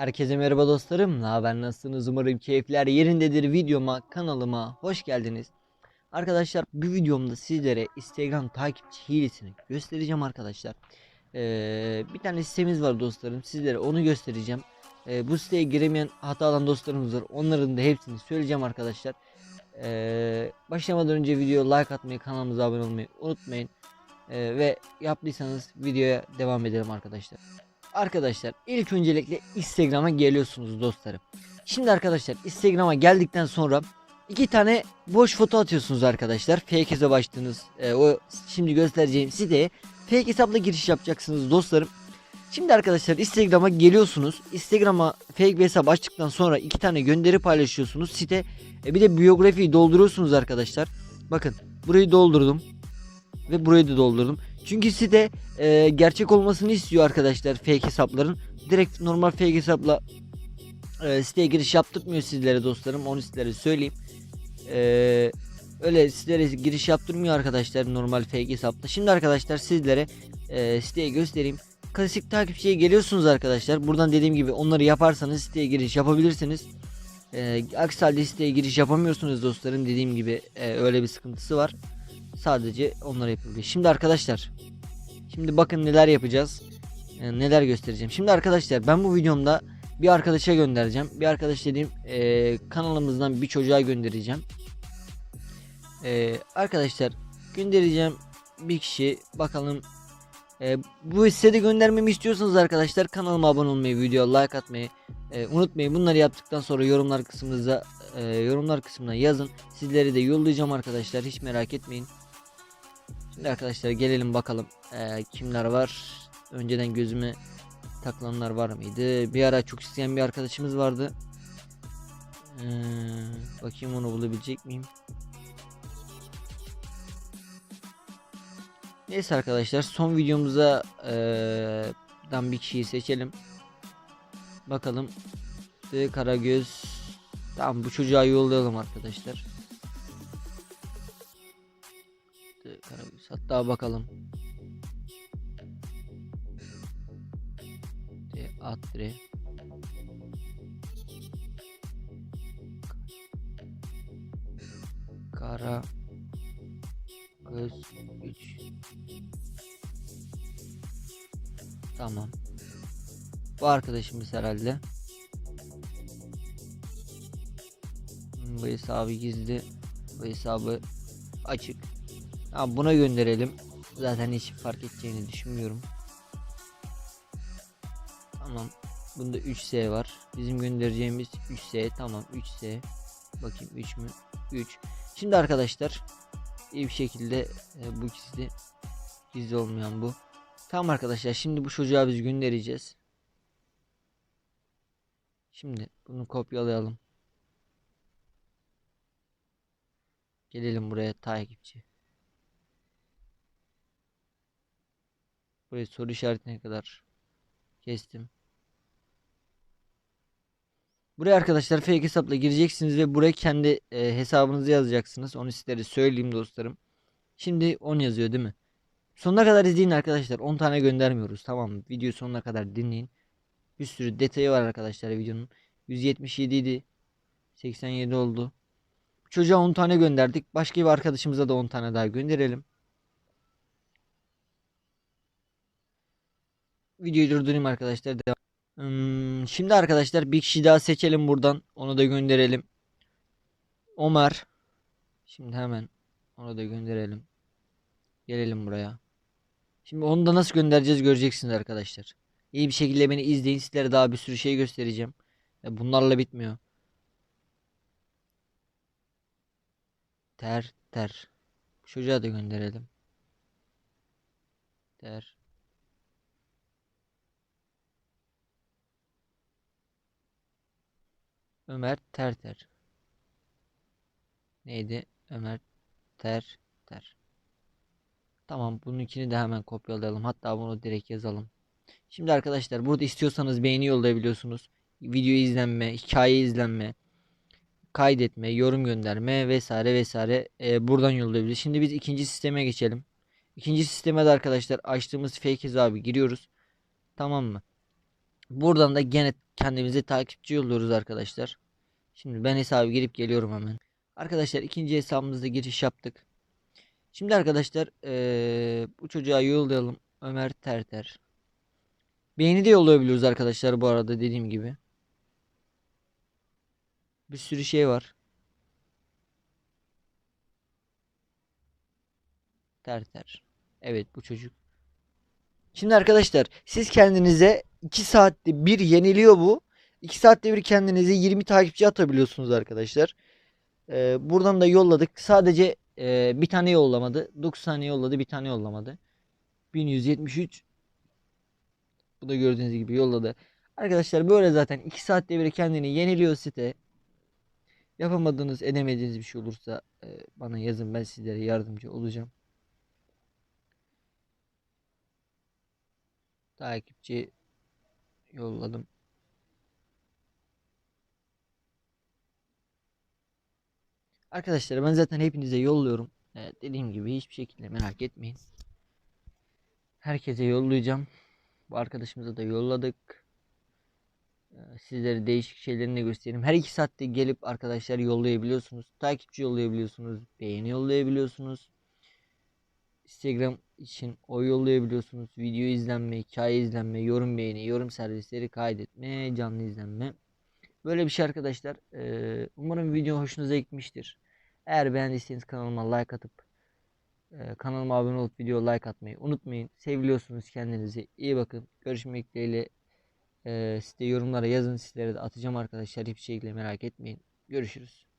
Herkese merhaba dostlarım. Ne haber nasılsınız? Umarım keyifler yerindedir. Videoma, kanalıma hoş geldiniz. Arkadaşlar bu videomda sizlere Instagram takipçi hilesini göstereceğim arkadaşlar. Ee, bir tane sitemiz var dostlarım. Sizlere onu göstereceğim. Ee, bu siteye giremeyen hata alan dostlarımız var. Onların da hepsini söyleyeceğim arkadaşlar. Ee, başlamadan önce videoya like atmayı, kanalımıza abone olmayı unutmayın. Ee, ve yaptıysanız videoya devam edelim arkadaşlar. Arkadaşlar ilk öncelikle Instagram'a geliyorsunuz dostlarım. Şimdi arkadaşlar Instagram'a geldikten sonra iki tane boş foto atıyorsunuz arkadaşlar. Fake hesap açtığınız e, o şimdi göstereceğim siteye fake hesapla giriş yapacaksınız dostlarım. Şimdi arkadaşlar Instagram'a geliyorsunuz. Instagram'a fake bir hesap açtıktan sonra iki tane gönderi paylaşıyorsunuz site. E, bir de biyografiyi dolduruyorsunuz arkadaşlar. Bakın burayı doldurdum ve burayı da doldurdum. Çünkü site e, gerçek olmasını istiyor arkadaşlar fake hesapların. Direkt normal fake hesapla e, siteye giriş yaptırmıyor sizlere dostlarım. Onu sizlere söyleyeyim. E, öyle sitelere giriş yaptırmıyor arkadaşlar normal fake hesapla. Şimdi arkadaşlar sizlere e, siteye göstereyim. Klasik takipçiye geliyorsunuz arkadaşlar. Buradan dediğim gibi onları yaparsanız siteye giriş yapabilirsiniz. E, aksi halde siteye giriş yapamıyorsunuz dostlarım. Dediğim gibi e, öyle bir sıkıntısı var. Sadece onları yapabiliyor. Şimdi arkadaşlar Şimdi bakın neler yapacağız. Ee, neler göstereceğim. Şimdi arkadaşlar ben bu videomda bir arkadaşa göndereceğim. Bir arkadaş dediğim e, kanalımızdan bir çocuğa göndereceğim. Ee, arkadaşlar göndereceğim bir kişi bakalım e, bu sitede göndermemi istiyorsanız arkadaşlar kanalıma abone olmayı, video like atmayı e, unutmayın. Bunları yaptıktan sonra yorumlar kısmınıza e, yorumlar kısmına yazın. Sizleri de yollayacağım arkadaşlar. Hiç merak etmeyin. Şimdi arkadaşlar gelelim bakalım eee, kimler var. Önceden gözüme takılanlar var mıydı? Bir ara çok isteyen bir arkadaşımız vardı. Eee, bakayım onu bulabilecek miyim? Neyse arkadaşlar son videomuza eee, dan bir kişiyi seçelim. Bakalım. De Karagöz. Tamam bu çocuğa yollayalım arkadaşlar. De Karagöz. Hatta bakalım. Atre. Kara Göz 3 Tamam. Bu arkadaşımız herhalde. Bu hesabı gizli. Bu hesabı açık. Tamam buna gönderelim. Zaten hiç fark edeceğini düşünmüyorum. Tamam. Bunda 3S var. Bizim göndereceğimiz 3S. Tamam 3S. Bakayım 3 mü? 3. Şimdi arkadaşlar iyi bir şekilde e, bu gizli gizli olmayan bu. Tamam arkadaşlar şimdi bu çocuğa biz göndereceğiz. Şimdi bunu kopyalayalım. Gelelim buraya takipçi. Burayı soru işaretine kadar kestim. Buraya arkadaşlar fake hesapla gireceksiniz ve buraya kendi e, hesabınızı yazacaksınız. Onu sizlere söyleyeyim dostlarım. Şimdi 10 yazıyor değil mi? Sonuna kadar izleyin arkadaşlar. 10 tane göndermiyoruz. Tamam? Videoyu sonuna kadar dinleyin. Bir sürü detayı var arkadaşlar videonun. 177 idi. 87 oldu. Çocuğa 10 tane gönderdik. Başka bir arkadaşımıza da 10 tane daha gönderelim. Videoyu durdurayım arkadaşlar. Devam. Hmm, şimdi arkadaşlar bir kişi daha seçelim buradan. Onu da gönderelim. Ömer. Şimdi hemen onu da gönderelim. Gelelim buraya. Şimdi onu da nasıl göndereceğiz göreceksiniz arkadaşlar. İyi bir şekilde beni izleyin. Sizlere daha bir sürü şey göstereceğim. Bunlarla bitmiyor. Ter ter. Çocuğa da gönderelim. Ter. Ömer ter ter. Neydi? Ömer ter ter. Tamam bunun ikini de hemen kopyalayalım. Hatta bunu direkt yazalım. Şimdi arkadaşlar burada istiyorsanız beğeni yollayabiliyorsunuz. Video izlenme, hikaye izlenme, kaydetme, yorum gönderme vesaire vesaire e, buradan yollayabiliriz. Şimdi biz ikinci sisteme geçelim. İkinci sisteme de arkadaşlar açtığımız fake hesabı giriyoruz. Tamam mı? Buradan da gene kendimize takipçi yolluyoruz arkadaşlar. Şimdi ben hesabı girip geliyorum hemen. Arkadaşlar ikinci hesabımızda giriş yaptık. Şimdi arkadaşlar eee, bu çocuğa yollayalım. Ömer Terter. Beğeni de yollayabiliyoruz arkadaşlar bu arada dediğim gibi. Bir sürü şey var. Terter. Evet bu çocuk. Şimdi arkadaşlar siz kendinize 2 saatte bir yeniliyor bu. 2 saatte bir kendinize 20 takipçi atabiliyorsunuz arkadaşlar. Ee, buradan da yolladık. Sadece e, bir tane yollamadı. 9 tane yolladı, bir tane yollamadı. 1173 Bu da gördüğünüz gibi yolladı. Arkadaşlar böyle zaten 2 saatte bir kendini yeniliyor site. Yapamadığınız, edemediğiniz bir şey olursa e, bana yazın ben sizlere yardımcı olacağım. Takipçi yolladım. Arkadaşlar ben zaten hepinize yolluyorum. Ee, dediğim gibi hiçbir şekilde merak etmeyin. Herkese yollayacağım. Bu arkadaşımıza da yolladık. Ee, sizlere değişik şeylerini de göstereyim. Her iki saatte gelip arkadaşlar yollayabiliyorsunuz. Takipçi yollayabiliyorsunuz. Beğeni yollayabiliyorsunuz. Instagram için oy yollayabiliyorsunuz. Video izlenme, hikaye izlenme, yorum beğeni, yorum servisleri kaydetme, canlı izlenme. Böyle bir şey arkadaşlar. Ee, umarım video hoşunuza gitmiştir. Eğer beğendiyseniz kanalıma like atıp e, kanalıma abone olup video like atmayı unutmayın. Seviliyorsunuz kendinize. iyi bakın. Görüşmek dileğiyle. De yorumlara yazın. Sizlere de atacağım arkadaşlar. Hiçbir şekilde merak etmeyin. Görüşürüz.